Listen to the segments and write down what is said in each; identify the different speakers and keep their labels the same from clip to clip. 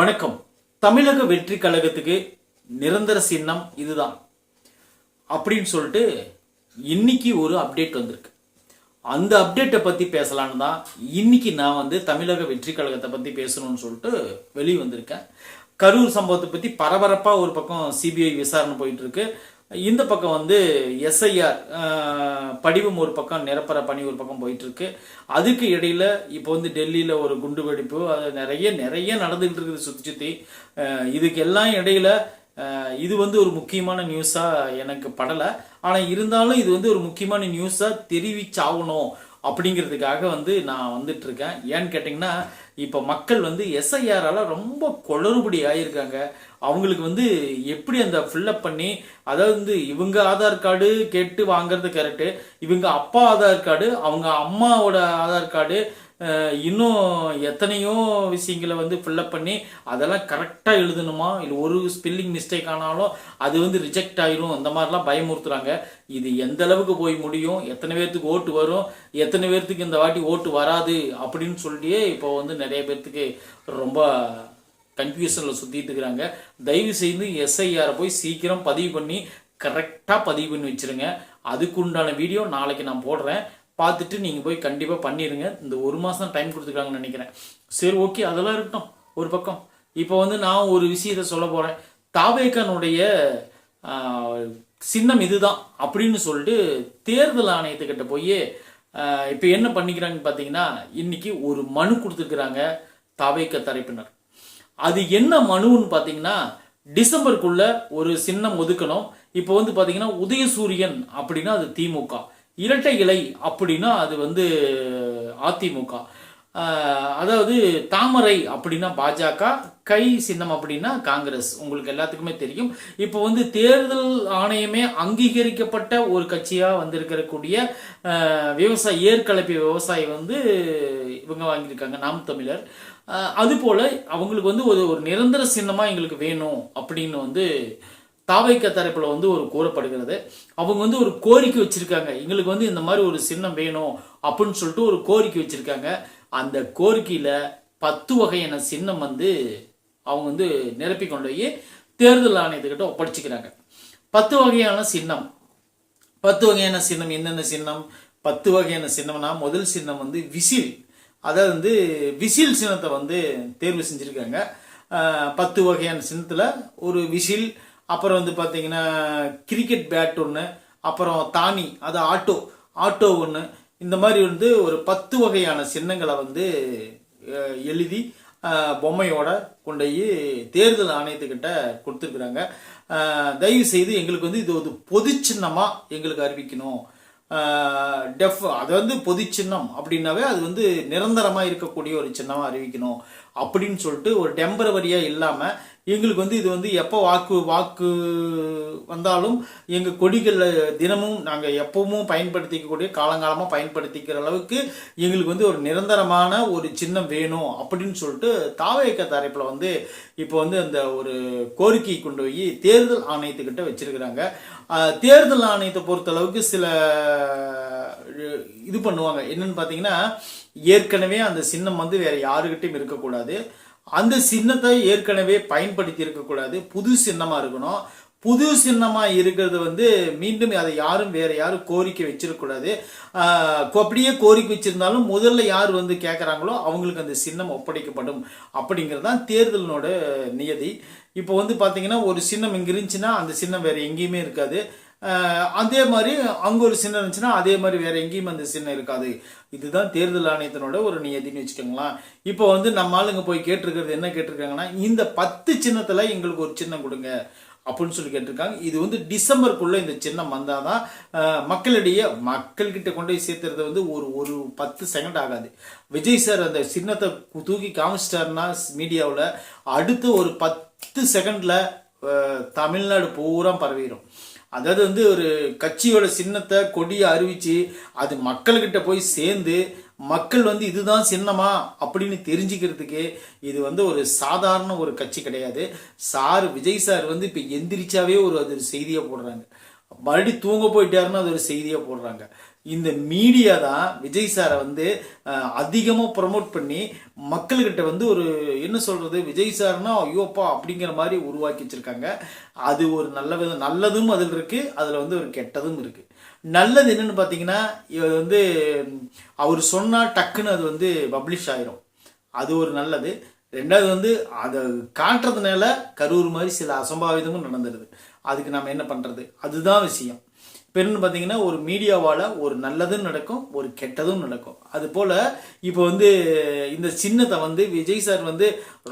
Speaker 1: வணக்கம். தமிழக வெற்றி கழகத்துக்கு நிரந்தர சின்னம் இதுதான். அப்படின்னு சொல்லிட்டு இன்னைக்கு ஒரு அப்டேட் வந்திருக்கு. அந்த அப்டேட்டை பத்தி பேசலான்னு தான் இன்னைக்கு நான் வந்து தமிழக வெற்றி கழகத்தை பத்தி பேசணும்னு சொல்லிட்டு வெளியே வந்திருக்கேன். கரூர் சம்பவத்தை பத்தி பரபரப்பா ஒரு பக்கம் சிபிஐ விசாரணை போயிட்டு இருக்கு. இந்த பக்கம் வந்து எஸ்ஐஆர் படிவம் ஒரு பக்கம் நிரப்புற பணி ஒரு பக்கம் போயிட்டுருக்கு. அதுக்கு இடையில் இப்போ வந்து டெல்லியில் ஒரு குண்டு வெடிப்பு அது நிறைய நிறைய நடந்துகிட்டு இருக்குது சுற்றி சுற்றி இதுக்கு எல்லாம் இடையில இது வந்து ஒரு முக்கியமான நியூஸாக எனக்கு படலை. ஆனால் இருந்தாலும் இது வந்து ஒரு முக்கியமான நியூஸாக தெரிவிச்சாகணும். அப்படிங்கிறதுக்காக வந்து நான் வந்துட்டு இருக்கேன் ஏன்னு கேட்டிங்கன்னா இப்போ மக்கள் வந்து எஸ்ஐஆரால் ரொம்ப குளறுபடி ஆகியிருக்காங்க அவங்களுக்கு வந்து எப்படி அந்த ஃபில்லப் பண்ணி அதாவது வந்து இவங்க ஆதார் கார்டு கேட்டு வாங்குறது கரெக்டு இவங்க அப்பா ஆதார் கார்டு அவங்க அம்மாவோட ஆதார் கார்டு இன்னும் எத்தனையோ விஷயங்களை வந்து ஃபில்லப் பண்ணி அதெல்லாம் கரெக்டாக எழுதணுமா? இல்லை ஒரு ஸ்பெல்லிங் மிஸ்டேக் ஆனாலும் அது வந்து ரிஜெக்ட் ஆயிரும். இந்த மாதிரிலாம் பயமுறுத்துறாங்க. இது எந்த அளவுக்கு போய் முடியும்? எத்தனை பேர்த்துக்கு ஓட்டு வரும்? எத்தனை பேர்த்துக்கு இந்த வாட்டி ஓட்டு வராது? அப்படின்னு சொல்லியே இப்போ வந்து நிறைய பேர்த்துக்கு ரொம்ப கன்ஃபியூஷனில் சுற்றிட்டு இருக்கிறாங்க. தயவு செய்து எஸ்ஐஆரை போய் சீக்கிரம் பதிவு பண்ணி கரெக்டாக பதிவு பண்ணி வச்சிருங்க. அதுக்குண்டான வீடியோ நாளைக்கு நான் போடுறேன். பார்த்துட்டு நீங்கள் போய் கண்டிப்பாக பண்ணிடுங்க இந்த ஒரு மாதம் தான் டைம் கொடுத்துருக்காங்கன்னு நினைக்கிறேன். சரி ஓகே அதெல்லாம் இருக்கட்டும். ஒரு பக்கம். இப்போ வந்து நான் ஒரு விஷயத்த சொல்ல போகிறேன் தாவேக்கனுடைய சின்னம் இதுதான் அப்படின்னு சொல்லிட்டு தேர்தல் ஆணையத்துக்கிட்ட போய் இப்போ என்ன பண்ணிக்கிறாங்கன்னு பார்த்தீங்கன்னா இன்னைக்கு ஒரு மனு கொடுத்துருக்குறாங்க தாவேக்க தரப்பினர். அது என்ன மனுன்னு பார்த்தீங்கன்னா டிசம்பருக்குள்ள ஒரு சின்னம் ஒதுக்கணும். இப்போ வந்து பார்த்தீங்கன்னா உதயசூரியன் அப்படின்னா அது திமுக. இரட்டை இலை அப்படின்னா அது வந்து அதிமுக. அதாவது தாமரை அப்படின்னா பாஜக கை சின்னம் அப்படின்னா காங்கிரஸ். உங்களுக்கு எல்லாத்துக்குமே தெரியும். இப்போ வந்து தேர்தல் ஆணையமே அங்கீகரிக்கப்பட்ட ஒரு கட்சியாக வந்திருக்கக்கூடிய ஆஹ் விவசாய ஏற்கலப்பிய விவசாயி வந்து இவங்க வாங்கியிருக்காங்க நாம் தமிழர். அதுபோல் அது போல அவங்களுக்கு வந்து ஒரு ஒரு நிரந்தர சின்னமாக எங்களுக்கு வேணும் அப்படின்னு வந்து தாவைக்க தரப்பில் வந்து ஒரு கூறப்படுகிறது அவங்க வந்து ஒரு கோரிக்கை வச்சுருக்காங்க. எங்களுக்கு வந்து இந்த மாதிரி ஒரு சின்னம் வேணும் அப்படின்னு சொல்லிட்டு ஒரு கோரிக்கை வச்சுருக்காங்க. அந்த கோரிக்கையில் பத்து வகையான சின்னம் வந்து அவங்க வந்து நிரப்பி கொண்டு போய் தேர்தல் ஆணையத்துக்கிட்ட ஒப்படைச்சிக்கிறாங்க. பத்து வகையான சின்னம். பத்து வகையான சின்னம் என்னென்ன சின்னம்? பத்து வகையான சின்னம்னா முதல் சின்னம் வந்து விசில். அதாவது வந்து விசில் சின்னத்தை வந்து தேர்வு செஞ்சுருக்காங்க. பத்து வகையான சின்னத்தில் ஒரு விசில் அப்புறம் வந்து பார்த்தீங்கன்னா கிரிக்கெட் பேட் ஒன்று அப்புறம் தானி அது ஆட்டோ ஆட்டோ ஒன்று இந்த மாதிரி வந்து ஒரு பத்து வகையான சின்னங்களை வந்து எழுதி பொம்மையோட கொண்டு போய் தேர்தல் ஆணையத்துக்கிட்ட கொடுத்துருக்குறாங்க. தயவு செய்து எங்களுக்கு வந்து இது ஒரு பொது சின்னமாக எங்களுக்கு அறிவிக்கணும். டெஃப் அது வந்து பொது சின்னம் அப்படின்னாவே அது வந்து நிரந்தரமாக இருக்கக்கூடிய ஒரு சின்னமாக அறிவிக்கணும். அப்படின்னு சொல்லிட்டு ஒரு டெம்பரவரியாக இல்லாமல் எங்களுக்கு வந்து இது வந்து எப்போ வாக்கு வாக்கு வந்தாலும் எங்கள் கொடிகளில் தினமும் நாங்கள் எப்பவும் பயன்படுத்திக்கக்கூடிய காலங்காலமாக பயன்படுத்திக்கிற அளவுக்கு எங்களுக்கு வந்து ஒரு நிரந்தரமான ஒரு சின்னம் வேணும் அப்படின்னு சொல்லிட்டு தாவயக்க தரப்பில் வந்து இப்போ வந்து அந்த ஒரு கோரிக்கை கொண்டு போய் தேர்தல் ஆணையத்துக்கிட்ட வச்சிருக்கிறாங்க. தேர்தல் ஆணையத்தை பொறுத்த அளவுக்கு சில இது பண்ணுவாங்க. என்னன்னு பார்த்தீங்கன்னா ஏற்கனவே அந்த சின்னம் வந்து வேற யாருக்கிட்டையும் இருக்கக்கூடாது. அந்த சின்னத்தை ஏற்கனவே பயன்படுத்தி இருக்கக்கூடாது. புது சின்னமா இருக்கணும். புது சின்னமா இருக்கிறது வந்து மீண்டும் அதை யாரும் வேற யாரும் கோரிக்கை வச்சிருக்கக்கூடாது. அப்படியே கோரிக்கை வச்சிருந்தாலும் முதல்ல யார் வந்து கேட்குறாங்களோ அவங்களுக்கு அந்த சின்னம் ஒப்படைக்கப்படும். அப்படிங்கிறது தான் தேர்தலினோட நியதி. இப்போ வந்து பார்த்தீங்கன்னா ஒரு சின்னம் இங்கே இருந்துச்சுன்னா அந்த சின்னம் வேற எங்கேயுமே இருக்காது. அதே மாதிரி அங்கே ஒரு சின்னம் இருந்துச்சுன்னா அதே மாதிரி வேற எங்கேயும் அந்த சின்னம் இருக்காது. இதுதான் தேர்தல் ஆணையத்தினோட ஒரு நியதின்னு வச்சுக்கோங்களேன். இப்போ வந்து நம்ம ஆளுங்க போய் கேட்டிருக்கிறது என்ன கேட்டிருக்காங்கன்னா இந்த பத்து சின்னத்தில் எங்களுக்கு ஒரு சின்னம் கொடுங்க அப்படின்னு சொல்லி கேட்டிருக்காங்க. இது வந்து டிசம்பருக்குள்ளே இந்த சின்னம் வந்தால் தான் மக்களிடையே மக்கள்கிட்ட கொண்டு போய் சேர்த்துறது வந்து ஒரு ஒரு பத்து செகண்ட் ஆகாது. விஜய் சார் அந்த சின்னத்தை தூக்கி காமிச்சிட்டாருன்னா மீடியாவில் அடுத்து ஒரு பத்து செகண்டில் தமிழ்நாடு பூரா பரவிடும் அதாவது வந்து ஒரு கட்சியோட சின்னத்தை கொடியை அறிவிச்சு அது மக்கள்கிட்ட போய் சேர்ந்து மக்கள் வந்து இதுதான் சின்னமா அப்படின்னு தெரிஞ்சுக்கிறதுக்கு இது வந்து ஒரு சாதாரண ஒரு கட்சி கிடையாது. சார் விஜய் சார் வந்து இப்போ எந்திரிச்சாவே ஒரு அது ஒரு செய்தியாக போடுறாங்க. மறுபடி தூங்க போயிட்டாருன்னு அது ஒரு செய்தியாக போடுறாங்க. இந்த மீடியா தான் விஜய் சாரை வந்து அதிகமாக ப்ரமோட் பண்ணி மக்கள்கிட்ட வந்து ஒரு என்ன சொல்கிறது விஜய் சார்னா ஐயோப்பா அப்படிங்கிற மாதிரி உருவாக்கி வச்சிருக்காங்க. அது ஒரு நல்ல விதம் நல்லதும் அதில் இருக்குது அதில் வந்து ஒரு கெட்டதும் இருக்குது நல்லது என்னென்னு பார்த்தீங்கன்னா இது வந்து அவர் சொன்னால் டக்குன்னு அது வந்து பப்ளிஷ் ஆயிரும். அது ஒரு நல்லது. ரெண்டாவது வந்து அதை காட்டுறதுனால கரூர் மாதிரி சில அசம்பாவிதமும் நடந்துடுது அதுக்கு நம்ம என்ன பண்ணுறது அதுதான் விஷயம். இப்போ பார்த்தீங்கன்னா ஒரு மீடியாவால் ஒரு நல்லதும் நடக்கும் ஒரு கெட்டதும் நடக்கும். அது போல் இப்போ வந்து இந்த சின்னத்தை வந்து விஜய் சார் வந்து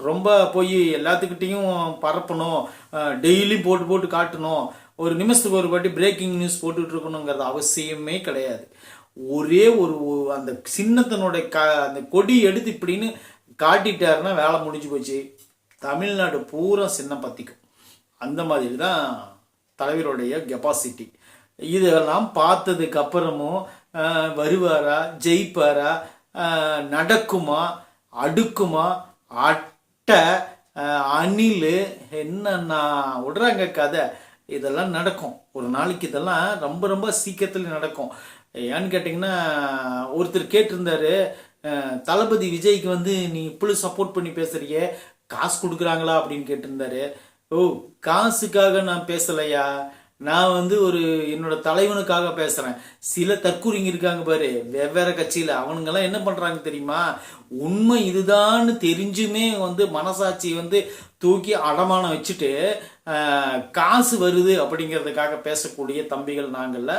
Speaker 1: ரொம்ப போய் எல்லாத்துக்கிட்டேயும் பரப்பணும் டெய்லியும் போட்டு போட்டு காட்டணும். ஒரு நிமிஷத்துக்கு ஒரு வாட்டி பிரேக்கிங் நியூஸ் போட்டுட்டு இருக்கணுங்கிறது அவசியமே கிடையாது. ஒரே ஒரு அந்த சின்னத்தனுடைய க அந்த கொடி எடுத்து இப்படின்னு காட்டிட்டாருன்னா வேலை முடிஞ்சு போச்சு. தமிழ்நாடு பூரா சின்ன பற்றிக்கும் அந்த மாதிரி தான் தலைவருடைய கெப்பாசிட்டி இதெல்லாம் பார்த்ததுக்கு அப்புறமும் வருவாரா ஜெயிப்பாரா நடக்குமா அடுக்குமா அட்டை அணில் என்னன்னா விடுறாங்க கதை. இதெல்லாம் நடக்கும். ஒரு நாளைக்கு இதெல்லாம் ரொம்ப ரொம்ப சீக்கிரத்தில் நடக்கும். ஏன்னு கேட்டிங்கன்னா ஒருத்தர் கேட்டிருந்தாரு தளபதி விஜய்க்கு வந்து நீ இப்படி சப்போர்ட் பண்ணி பேசுறிய காசு கொடுக்குறாங்களா? அப்படின்னு கேட்டிருந்தாரு. ஓ காசுக்காக நான் பேசலையா? நான் வந்து ஒரு என்னோட தலைவனுக்காக பேசுறேன். சில தற்கூறிங்க இருக்காங்க பாரு. வெவ்வேறு கட்சியில அவனுங்கெல்லாம் என்ன பண்றாங்க தெரியுமா? உண்மை இதுதான்னு தெரிஞ்சுமே வந்து மனசாட்சி வந்து தூக்கி அடமானம் வச்சுட்டு காசு வருது அப்படிங்கிறதுக்காக பேசக்கூடிய தம்பிகள் நாங்கள்ல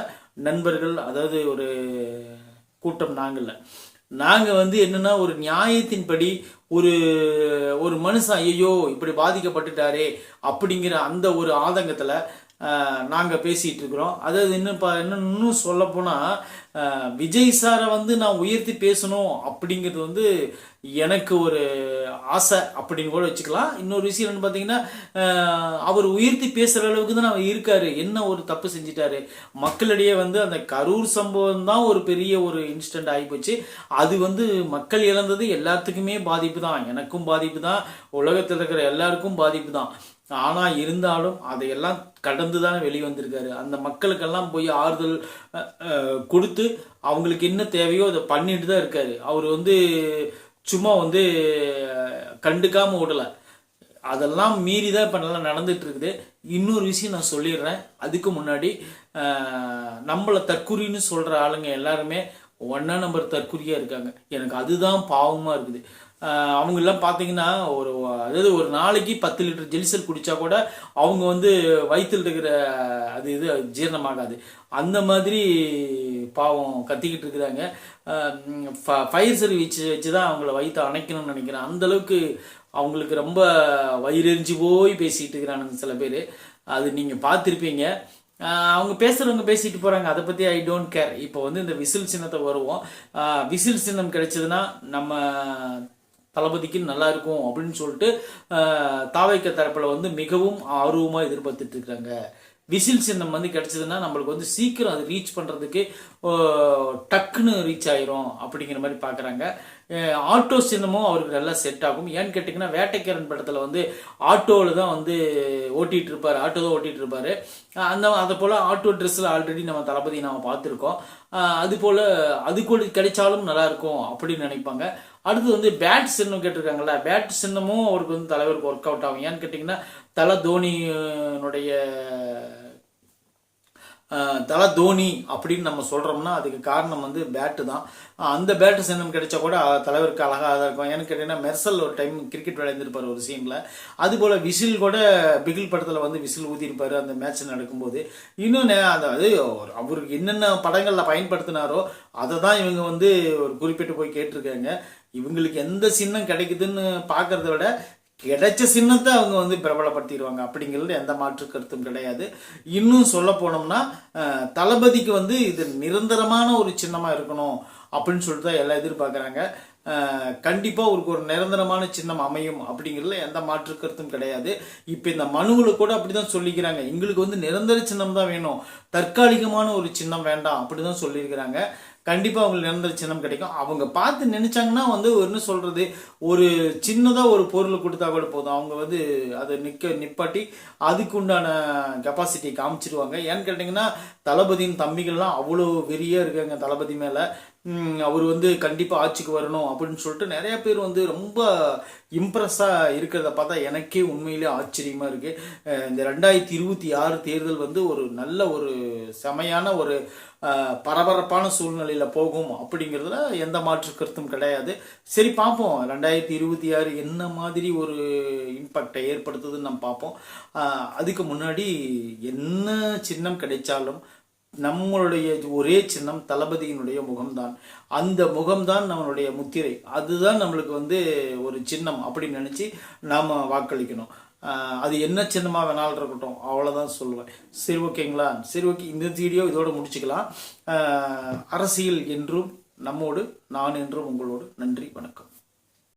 Speaker 1: நண்பர்கள் அதாவது ஒரு கூட்டம் நாங்கள்ல. நாங்கள் வந்து என்னன்னா ஒரு நியாயத்தின்படி ஒரு ஒரு மனுஷன் ஐயோ இப்படி பாதிக்கப்பட்டுட்டாரே அப்படிங்கிற அந்த ஒரு ஆதங்கத்துல நாங்கள் பேசிகிட்டு இருக்கிறோம் அதாவது இன்னும் இப்போ இன்னும் இன்னும் சொல்ல விஜய் சாரை வந்து நான் உயர்த்தி பேசணும் அப்படிங்கிறது வந்து எனக்கு ஒரு ஆசை அப்படின்னு கூட வச்சுக்கலாம். இன்னொரு விஷயம் என்னன்னு பார்த்தீங்கன்னா அவர் உயர்த்தி பேசுகிற அளவுக்கு தான் அவர் இருக்காரு. என்ன ஒரு தப்பு செஞ்சிட்டாரு? மக்களிடையே வந்து அந்த கரூர் சம்பவம் தான் ஒரு பெரிய ஒரு இன்சிடென்ட் ஆகிப்போச்சு அது வந்து மக்கள் இழந்தது எல்லாத்துக்குமே பாதிப்பு தான். எனக்கும் பாதிப்பு தான். உலகத்தில் இருக்கிற எல்லாருக்கும் பாதிப்பு தான். ஆனால் இருந்தாலும் அதையெல்லாம் கடந்து தானே வெளிவந்திருக்காரு. அந்த மக்களுக்கெல்லாம் போய் ஆறுதல் கொடுத்து அவங்களுக்கு என்ன தேவையோ அதை பண்ணிட்டு தான் இருக்காரு. அவர் வந்து சும்மா வந்து கண்டுக்காம விடலை அதெல்லாம் மீறி தான் இப்போ நல்லா நடந்துட்டு இருக்குது இன்னொரு விஷயம் நான் சொல்லிடுறேன். அதுக்கு முன்னாடி நம்மளை தற்குறின்னு சொல்கிற ஆளுங்க எல்லாருமே ஒன்றா நம்பர் தற்குறியாக இருக்காங்க. எனக்கு அதுதான் பாவமாக இருக்குது. அவங்கெல்லாம் பார்த்தீங்கன்னா ஒரு அதாவது ஒரு நாளைக்கு பத்து லிட்டர் ஜெலிசல் குடித்தா கூட அவங்க வந்து வயிற்றில் இருக்கிற அது இது ஜீரணமாகாது. அந்த மாதிரி பாவம் கத்திக்கிட்டு இருக்கிறாங்க. ஃபயர் சர்வீஸ் வச்சு தான் அவங்கள வயிற்று அணைக்கணும்னு நினைக்கிறேன். அந்தளவுக்கு அவங்களுக்கு ரொம்ப வயிறெறிஞ்சு போய் பேசிகிட்டு இருக்கிறானுங்க சில பேர். அது நீங்கள் பார்த்துருப்பீங்க அவங்க பேசுகிறவங்க பேசிட்டு போகிறாங்க அதை பற்றி ஐ டோன்ட் கேர் இப்போ வந்து இந்த விசில் சின்னத்தை வருவோம். விசில் சின்னம் கிடைச்சதுன்னா நம்ம தளபதிக்கு நல்லா இருக்கும் அப்படின்னு சொல்லிட்டு தாவைக்க தரப்பில் வந்து மிகவும் ஆர்வமாக எதிர்பார்த்துட்டு இருக்கிறாங்க விசில் சின்னம் வந்து கிடைச்சதுன்னா நம்மளுக்கு வந்து சீக்கிரம் அது ரீச் பண்ணுறதுக்கு டக்குன்னு ரீச் ஆயிரும் அப்படிங்கிற மாதிரி பார்க்குறாங்க ஆட்டோ சின்னமும் அவருக்கு நல்லா செட் ஆகும். ஏன்னு கேட்டிங்கன்னா வேட்டைக்காரன் படத்தில் வந்து ஆட்டோவில் தான் வந்து ஓட்டிகிட்டு இருப்பார். ஆட்டோ தான் ஓட்டிகிட்டு இருப்பார். அந்த அதை போல் ஆட்டோ ட்ரெஸ்ஸில் ஆல்ரெடி நம்ம தளபதி நம்ம பார்த்துருக்கோம். அது போல் அது கூட கிடைச்சாலும் நல்லாயிருக்கும் அப்படின்னு நினைப்பாங்க. அடுத்து வந்து பேட் சின்னம் கேட்டிருக்காங்கல்ல பேட் சின்னமும் அவருக்கு வந்து தலைவருக்கு ஒர்க் அவுட் ஆகும். ஏன்னு கேட்டிங்கன்னா தலை தோனியினுடைய தல தோனி அப்படின்னு நம்ம சொல்கிறோம்னா அதுக்கு காரணம் வந்து பேட்டு தான். அந்த பேட்டு சின்னம் கிடைச்சா கூட தலைவருக்கு அழகாக தான் இருக்கும். ஏன்னு கேட்டிங்கன்னா மெர்சல் ஒரு டைம் கிரிக்கெட் விளையாண்டுருப்பார் ஒரு சீனில் அதுபோல் விசில் கூட பிகில் படத்தில் வந்து விசில் ஊதியிருப்பார் அந்த மேட்ச் நடக்கும்போது. இன்னொன்று அதாவது அது ஒரு- அவருக்கு என்னென்ன படங்களில் பயன்படுத்தினாரோ அதை தான் இவங்க வந்து ஒரு குறிப்பிட்டு போய் கேட்டிருக்காங்க. இவங்களுக்கு எந்த சின்னம் கிடைக்குதுன்னு பார்க்கறத விட கிடைச்ச சின்னத்தை அவங்க வந்து பிரபலப்படுத்திடுவாங்க. அப்படிங்கிறது எந்த மாற்று கருத்தும் கிடையாது. இன்னும் சொல்ல போனோம்னா தளபதிக்கு வந்து இது நிரந்தரமான ஒரு சின்னமாக இருக்கணும் அப்படின்னு சொல்லிட்டு தான் எல்லாம் எதிர்பார்க்குறாங்க. கண்டிப்பாக அவருக்கு ஒரு நிரந்தரமான சின்னம் அமையும் அப்படிங்கிறதுல எந்த மாற்று கருத்தும் கிடையாது. இப்போ இந்த மனுவில் கூட அப்படி தான் சொல்லிக்கிறாங்க. எங்களுக்கு வந்து நிரந்தர சின்னம் தான் வேணும். தற்காலிகமான ஒரு சின்னம் வேண்டாம் அப்படி தான் சொல்லியிருக்கிறாங்க. கண்டிப்பாக அவங்களுக்கு நிரந்தர சின்னம் கிடைக்கும். அவங்க பார்த்து நினைச்சாங்கன்னா வந்து என்ன சொல்கிறது ஒரு சின்னதாக ஒரு பொருள் கொடுத்தா கூட போதும். அவங்க வந்து அதை நிற்க நிப்பாட்டி அதுக்கு உண்டான கெப்பாசிட்டி காமிச்சிருவாங்க. ஏன்னு கேட்டிங்கன்னா தளபதியின் தம்பிகள்லாம் அவ்வளோ வெறியாக இருக்காங்க தளபதி மேலே. அவர் வந்து கண்டிப்பாக ஆட்சிக்கு வரணும் அப்படின்னு சொல்லிட்டு நிறைய பேர் வந்து ரொம்ப இம்ப்ரெஸ்ஸாக இருக்கிறத பார்த்தா எனக்கே உண்மையிலே ஆச்சரியமாக இருக்குது இந்த ரெண்டாயிரத்தி இருபத்தி ஆறு தேர்தல் வந்து ஒரு நல்ல ஒரு செமையான ஒரு பரபரப்பான சூழ்நிலையில் போகும் அப்படிங்கிறதுல எந்த மாற்று கருத்தும் கிடையாது. சரி பார்ப்போம். ரெண்டாயிரத்தி இருபத்தி ஆறு என்ன மாதிரி ஒரு இம்பேக்டை ஏற்படுத்துதுன்னு நம்ம பார்ப்போம். அதுக்கு முன்னாடி என்ன சின்னம் கிடைச்சாலும் நம்மளுடைய ஒரே சின்னம் தளபதியினுடைய முகம்தான். அந்த முகம்தான் நம்மளுடைய முத்திரை. அதுதான் நம்மளுக்கு வந்து ஒரு சின்னம் அப்படின்னு நினச்சி நாம் வாக்களிக்கணும். அது என்ன சின்னமாக வேணாலும் இருக்கட்டும். அவ்வளோதான் சொல்லுவேன். சரி ஓகேங்களா? சரி ஓகே. இந்த வீடியோ இதோடு முடிச்சுக்கலாம். அரசியல் என்றும் நம்மோடு நான் என்றும் உங்களோடு நன்றி வணக்கம்.